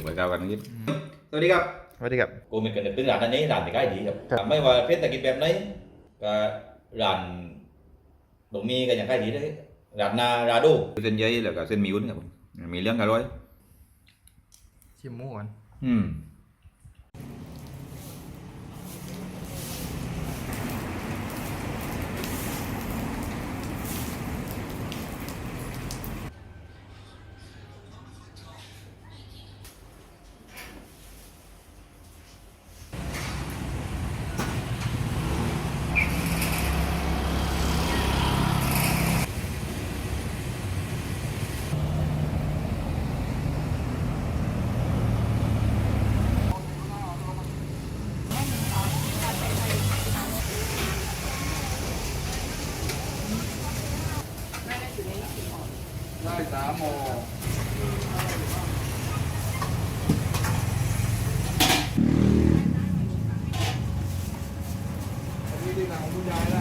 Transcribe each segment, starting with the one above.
ถูกไปก้าวกันนิดสวัสดีครับสวัสดีครับ กูมีกันตึ้งร้านอันนี้ร้านที่ขายดีครับครับ ไม่ว่าเพชรตะกินแบบไหนก็ร้านตรงนี้ก็ยังขายดีเลยร้านนาราโดเส้นใยแล้วก็เส้นหมีวุ้นครับผมมีเรื่องกันร้อยชิมหมูก่อน อืม ได้สามโม นี่ดี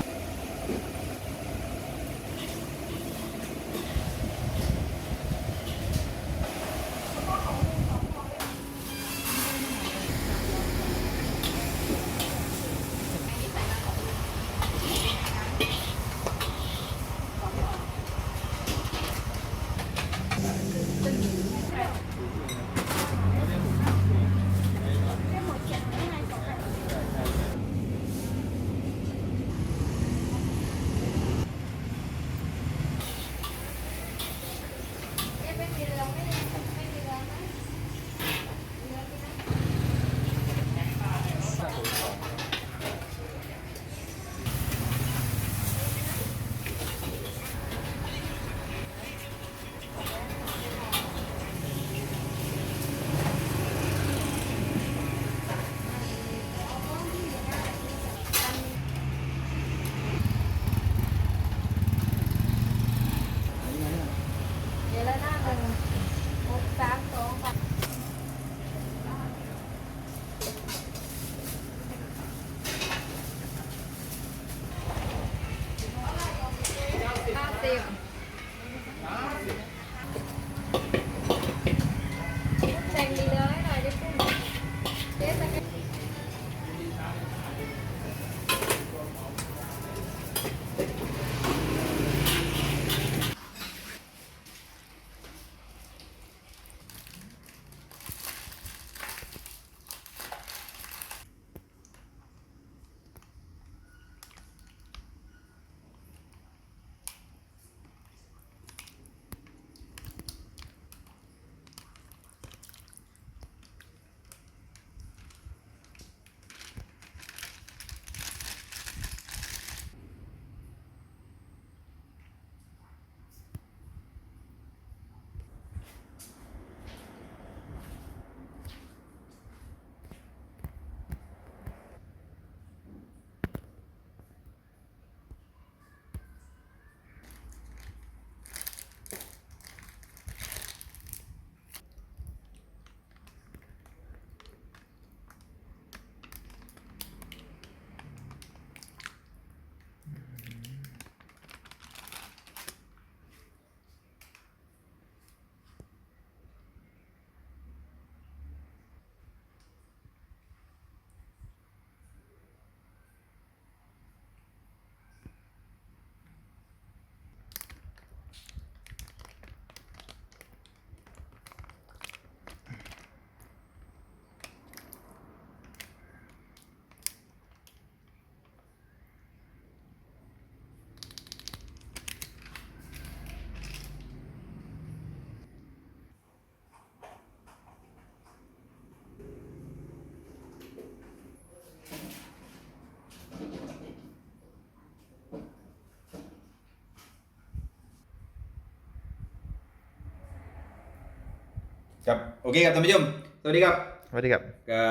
ครับโอเคครับท่านผู้ชมสวัสดีครับสวัสดีครับ ก็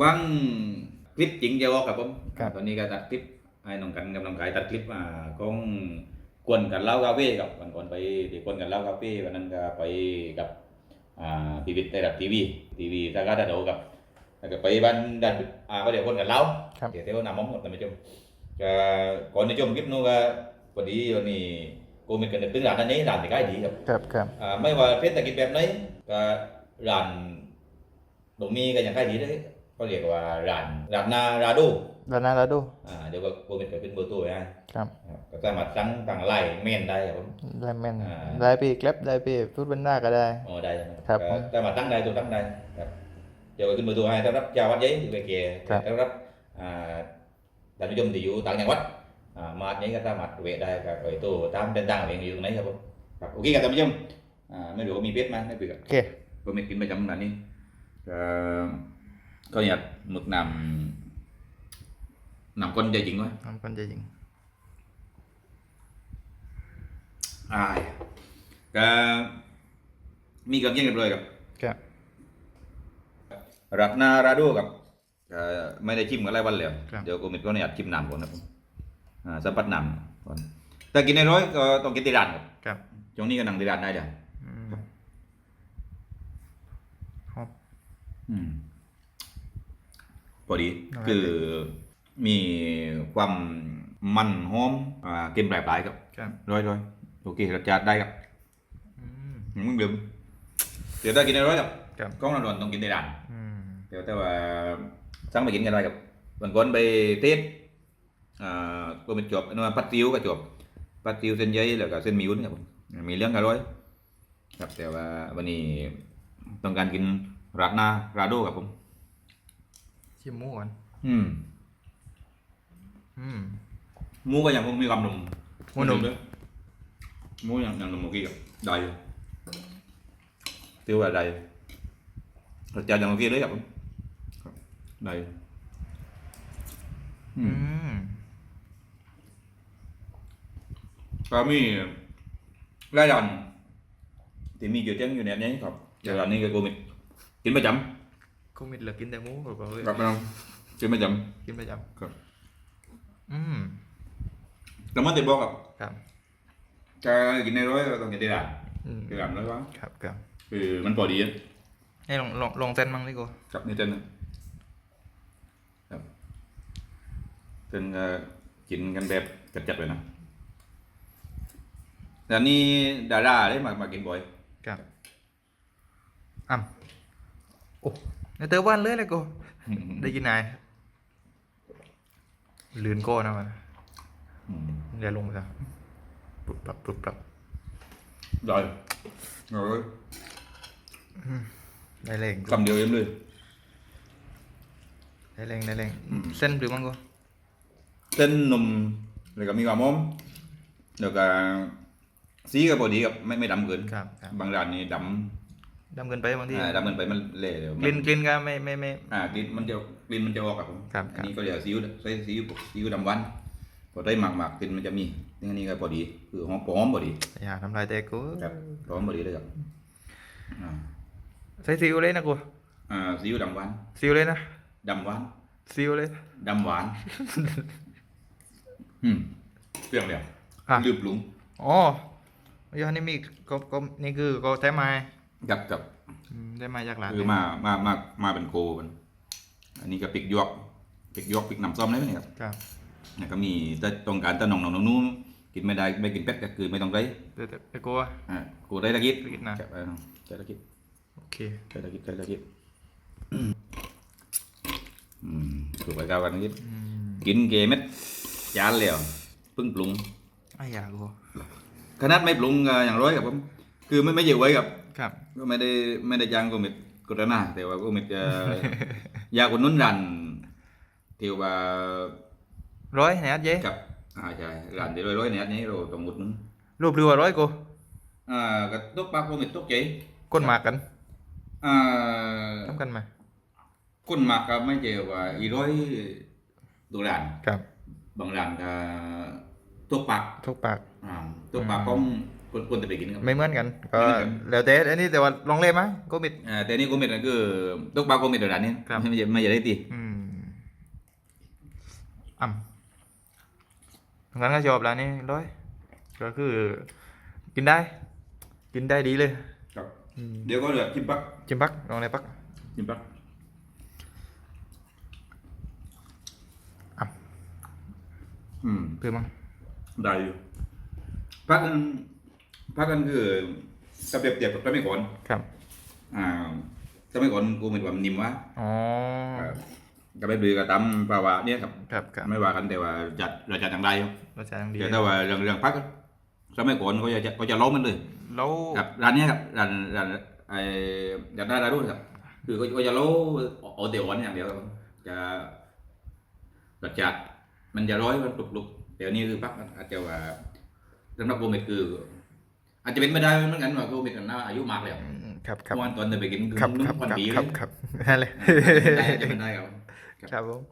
ว่างคลิปจริงจะออกครับผมครับ ตอนนี้ก็ตัดคลิปไอ้น้องกันกับน้องกายตัดคลิปมาของกวนกันเล่าคาเฟ่ครับวันก่อนไปที่กวนกันเล่าคาเฟ่วันนั้นก็ไปกับอ่าพีวิทย์ไทยรัฐทีวีทีวีสาขาตะโดกับแล้วก็ไปบ้านดันอ่าก็เดี๋ยวคนกันเล่าครับ เดี๋ยวเที่ยวน้ำมองหมดท่านผู้ชมก็ก่อนในชมคลิปนู้นก็พอดีวันนี้ กูมีกันตึ้งร้านอันนี้ร้านที่ขายดีครับครับครับอ่าไม่ว่าเพชรตะกินแบบไหนก็ร้านตรงนี้ก็ยังใกล้ดีเลยเขาเรียกว่าร้านร้านนาราดูด้านหน้าแล้วดูอ่าเดี๋ยวก็โปรเมทไปเป็นเบอร์ตัวไว้ให้ครับครับก็สามารถสั่งต่างไล่เมนได้ครับผมได้แม่นอ่าได้ปีแกล็บได้ปีฟุตบันด้าก็ได้อ๋อได้ใช่ไหมครับก็สามารถตั้งได้ตัวตั้งได้ครับเดี๋ยวก็ขึ้นเบอร์ตัวให้สำหรับยาวัดยัยอยู่ไปเกยครับสำหรับอ่าท่านผู้ชมที่อยู่ต่างจังหวัดอ่า มาดนี้ก็สามารถเวะได้ครับไอ้ตัวตามเดินทางเองอยู่ตรงไหนครับผมครับโอเคครับท่านผู้ชมอ่าไม่รู้ว่ามีเพชรไหมไม่เปิดโอเคก็ไม่กินประจำร้านนี้ก็ก็อยากหมึกนำนำก้นใจจริงวะทำกันจะยิงอายก็มีกันเยี่ยงเรียบร้อยครับครับรัดหนาราดูครับก็ไม่ได้ชิมกันหลายวันแล้วครับเดี๋ยวกูมิดก็เนี่ยชิมน้ำก่อนนะผมอ่า สัมผัสน้ำก่อนแต่กินในร้อยก็ต้องกินที่ร้านครับครับช่วงนี้ก็นั่งที่ร้านได้เดี๋ยวอืมหอมอืมพอดีน้อยคือมีความมันหอมอ่าเค็มปลายๆครับครับร้อยร้อยโอเครสชาติได้ครับอืมมึงดื่มเดี๋ยวได้กินในร้อยครับครับกล้องนอนต้องกินในร้านอืมเดี๋ยวแต่ว่าสั่งไปกินกันได้ครับวันก่อนไปเทศ อ่าก็เป็นจบอันนั้นปัดติวก็จบปัดติวเส้นใยแล้วก็เส้นหมีวุ้นครับผมมีเรื่องกันร้อยครับแต่ว่าวันนี้ต้องการกินราดหน้าราโดครับผมชิมหมูก่อนอืมอืมหมูก็ยังคงมีความหนุ่มหมูหนุ่มด้วยหมูยังยังหนุ่มเมื่อกี้ครับได้อยู่ถือว่าได้รสชาติอย่างเมื่อกี้เลยครับผมครับได้อยู่อือืม ม ก็มีรายการที่มีจุดเด่นอยู่ในนี้ครับรายการนี้ก็กูมีกินประจกูมิดเหลือกินแต่หมูกับเว้ยำครับพี่น้องกินประจกินประจครับำอืมำแต่มันติดบอกครับครับจะกินในร้อยก็ต้องกินในร้านอืมในร้านร้อยว่าครับครับคือมันพอดีอะให้ลองลองลองเส้นมั้งดิกูครับนี่เต้นนะครับเต้นก็กินกันแบบจัดๆเลยนะ แต่นี่ดาราได้มามากินบ่อยครับอ่ำโอ้ในเตอร์วันเลยเลยกูได้กินนายลืนโก้นะมันอืมเดี๋ยวลงไปซะปรับปรับปรับปรับได้เอาเลยได้แรงคำเดียวเองเลยได้แรงได้แรงอืมเส้นหรือมั้งกูเส้นนมแล้วก็มีความหอมแล้วก็ สีก็พอดีครับไม่ไม่ดำเกินครับครับ บางร้านนี่ดดำเกินไปบางำทีอ่าดำเกินไปมันเละเดี๋ยวกลิ่นกลิ่นก็ไม่ไม่ไม่ อ่ากลิ่นมันจะกลิ่นมันจะออกครับผมครับอันนี้ก็เรียกซีอิ๊วใส่ซีอิ๊วซีอิ๊วดำหวานพอได้หมักหมักกลิ่นมันจะมีนี่อันนี้ก็พอดีคือหอมหอมพอดีอย่าทำลายแต่กูครับหอมพอดีเลยครับอ่าใส่ซิวเลยนะกูอ่าซีอิ๊วดำหวานซิวเลยนะดำหวานซิวเลย ดำหวานอืมเปรี้ยวเดียวอะ ลืบหลุงอ๋อ ย้อนนี่มีก็ก็นี่คือก็แท้มากับกับอืมได้มาจากร้านคือมามามามาเป็นโคมันอันนี้ก็ปิกยวกปิกยวกปิกน้ำส้มได้ไหมครับครับเนี่ยก็มีถ้าต้องการถ้าหนองหนองนุ่มกินไม่ได้ไม่กินเป็ดก็คือไม่ต้องได้เดี๋ยวเดี๋ยวเดี๋ยวกูว่าอ่ากูได้ตะกิดตะกิดนะ ครับเออได้ตะกิดโอเคได้ตะกิดได้ตะกิดอืมถูกไปก้าวกันตะกิดอืมกินเกเม็ดจานแล้วเพิ่งปรุงไอ้ยากู ขนาดไม่ปรุงก็อย่างร้อยครับผมคือไม่ไม่เยอะไว้ครับครับ ก็ไม่ได้ไม่ได้จ้างกูมิดกุตนาแต่ว่ากูมิดจะอยากอุดหนุนร้านที่ว่าร้อยไหนอัดเย้กับอ่าใช่ร้านที่ร้อยๆเนี่ยนี้เราต้องอุดหนุนรูปเรือว่าร้อยกูอ่าก็ตกปลากูมิดตกใจก้นหมากกันอ่าทำกันมาคนมากก็ไม่เจอว่าอีร้อยตัวร้านครับบางร้านก็ ตกปากทุกปาก อ่าตกปากของคนคนจะไปกินครับ ไม่เหมือนกัน ก็ไม่เหมือนกัน แล้วแต่อันนี้แต่ว่าลองเล่นไหมกูมิด อ่าแต่นี่กูมิดก็คือตกปลากูมิดตัวร้านนี้ครับ ไม่ใช่ไม่ใช่ได้ตีอืมอ่ำงั้นก็ชอบร้านนี้ร้อยก็คือ กินได้ กินได้ดีเลยครับอืมเดี๋ยวก็เหลือชิมปักจิมปักลองเลยปักชิมปักอะอืม เพื่อมั้ง ได้อยู่พักกันพักกันคือถ้าเปรียบเทียบกับไม่ก่อนครับ อ่าสมัยก่อนกูเป็นแบบนิ่มวะอ๋อก็ไปดูกับตามภาวะเนี่ยครับครับครับไม่ว่ากันแต่ว่าจัดเราจัดอย่างไรครับรสชาติยังดีแต่ถ้าว่าเรื่องเรื่องพักอะสมัยก่อนเขาจะเขาจะล้อมมันเลยแล้วครับร้านเนี้ยครับร้านร้านไอ้อยากได้ร้านรุ่นครับ คือเขาเขาจะล้อเอาเดี๋ยวอ่อนอย่างเดียวครับจะรสชาติมันจะร้อยมันกรุบๆ แต่อันนี้คือพักอาจจะว่าสำหรับโกเมดคือ อาจจะเป็นไม่ได้เหมือนกันว่าโกเมดกันน่าอายุมากแล้วอืมครับครับเมื่อวานตอนเดินไปกินคือครับนุ่ครับมพันครับปีคเลรับยครับนั่นเลยได้จะเป็นได้ครับครับผม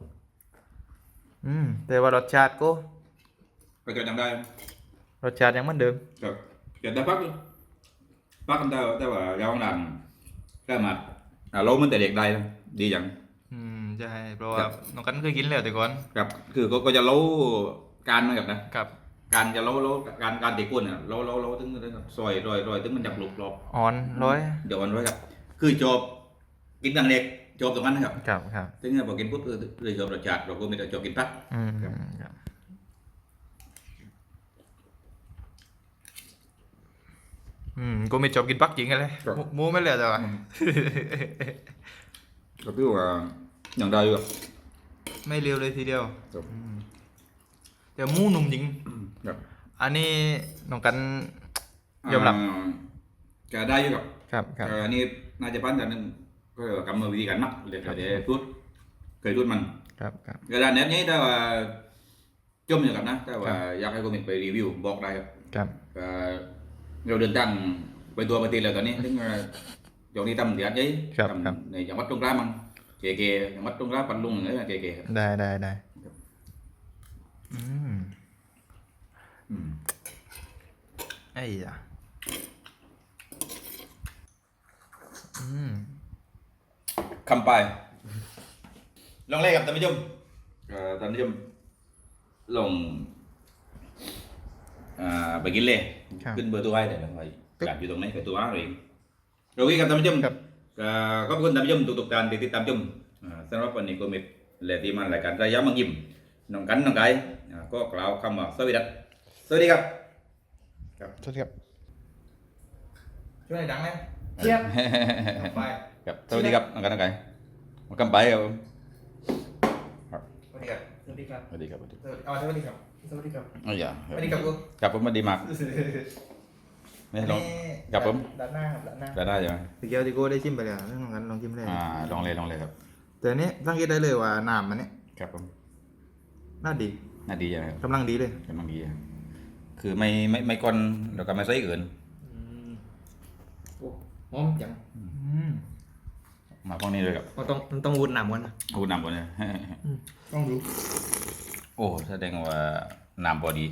อืมแต่ว่ารสชาติก็ก็จะจำได้ รสชาติยังเหมือนเดิมครับจะได้พักอยู่พักกันได้แต่ว่าย้อนหลังก็มาอ่าล้มมันแต่เด็กได้ดีอย่างอืมใช่เพราะว่าครับน้องกันเคยกินแล้วแต่ก่อนครับ คือก็ก็จะรู้ การมันกับนะครับ การจะรู้รู้การการตีก้นอะรู้รู้รู้ถึงถึงซอยรอยรอยถึงมันจะปลุกรอบอ่อนร้อยเดี๋ยวมันไว้ครับ คือจบกินดังเด็กจบตรงนั้นนะครับ ครับครับถึงพอกินปุ๊บคือเลยจบรสชาติเราก็ไม่ได้จบกินปั๊บอืมครับครับอืมกูไม่ชอบกินปักจริงกันเลยหมูหมูไม่เหลือแต่ว่าก็คือว่าอย่างใดอยู่ไม่เร็วเลยทีเดียวครับอืม แต่หมูหนุ่มจริงครับอันนี้น้องกันยอมรับก็ได้อยู่ครับครับครับเอ่ออันนี้น่าจะพันกันนึงก็กำมือวิธีการมักเลยก็จะพูดเคยพูดมัน ครับครับเวลาเนี้ยนี้ถ้าว่าจมอยู่กับนะถ้าว่าครับอยากให้คุณมิตไปรีวิวบอกได้ครับครับ ก็เราเดินทางไปตัวปฏิแล้วตอนนี้ถึงว่าอย่างนี้ทำเดือดยัยครับทำครับในจังหวัดตรงกลางมั้งเกเกจังหวัดตรงกลางปันลุงอะไรแบบเกเกครับได้ได้ได้ครับอืมอืม ไอ้ยะอืมคำไป ลองเล่นกับท่านผู้ชมเอ่อท่านผู้ชมลงอ่าไปกินเลยครับขึ้นเบอร์ตัวไว้เดี๋ยวไปกลับอยู่ตรงไหนไปตัวอะไรเองเราวิ่งกับท่านผู้ชมครับก็ขอบคุณท่านผู้ชมทุกๆการที่ติดตามชมอ่าสำหรับวันนี้ก็มีและที่มารายการระยะมังยิมน้องกันน้องไก่อ่าก็กล่าวคำว่าสวัสดีครับส วัสดีครับสวัสดีครับช่วยหน่อยดังไหมเทียบไป ครับสวัสดีครับน้องกันน้องไก่มาคำไปครับผมสวัสดีครับสวัสดีครับสวัสดีครับสวัสดีสวัสดีอ๋อสวัสดีครับสวัสดีครับอ๋ออย่าสวัสดีครับกูครับผมมาดีมากไม่ลองครับผมด้านหน้าครับด้านหน้าจะได้ใช่ไหมตะเกียวที่กูได้ชิมไปแล้วเรื่องของกันลองชิมเลยอ่าลองเลยลองเลยครับแต่อันนี้สังเกตได้เลยว่าน้ำมันเนี่ยครับผมน่าดีน่าดีใช่ไหมครับกำลังดีเลยกำลังดีครับ คือไม่ไม่ไม่ก้อนแล้วก็ไม่ใส่เกินโอ้หอมจังอืมมาพวกนี้เลยครับมันต้องมันต้องวุ้นหนำกันนะ กูนำก่อนเลย ต้องดูโอ้แสดงว่าน้ำพอดี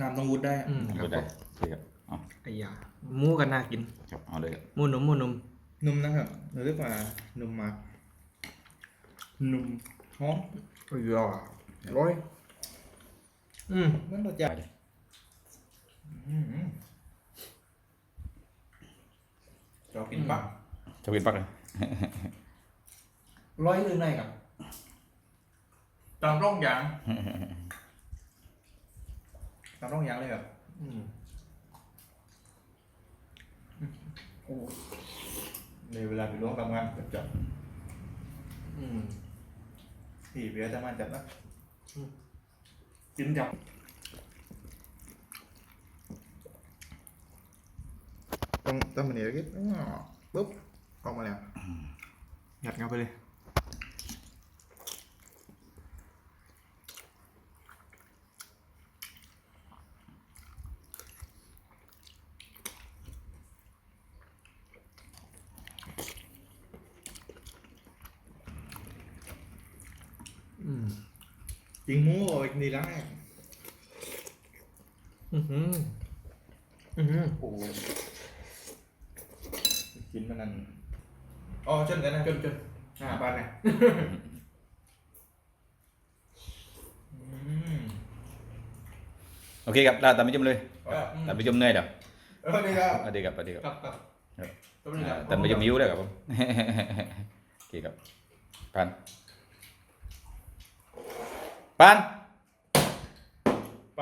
น้ำต้องวุดได้อืมก็ได้ใช่ครับเอาไอ้ยาหมูกันน่ากินครับเอาเลยครับหมูหนุ่มหมูหนุ่มนุ่มนะครับหรือเรียกว่านุ่มมากนุ่มหอมอร่อยร้อยอืมมันรสจัด อืมชอบกินปักจะกินปักเลยร้อยเลยในกับตามร่องยางตามร่องยางเลยครับอืมโอ้ในเวลาไปร่วงทำงานจัดอืมที่เบียร์ทำงานจัดนะกินจับ ต้องต้องมันเดี๋ยวกิ๊บอ้อปุ๊บออกมาแล้วหยัดเข้าไปเลยอืมจริงมูอีกนี่แล้วไงอือหืออือหือโอ้ กินมันนั่นอ๋อชนกันนะจนจนห้าบาทนะอืมโอเคครับลาตามไปชมเลยครับตามไปชมเหนื่อยเดี๋ยวเออดีครับสวัสดีครับสวัสดีครับครับครับครับสวัสดีครับตามไปชมยิ้วเลยครับผมโอเคครับปานปานไป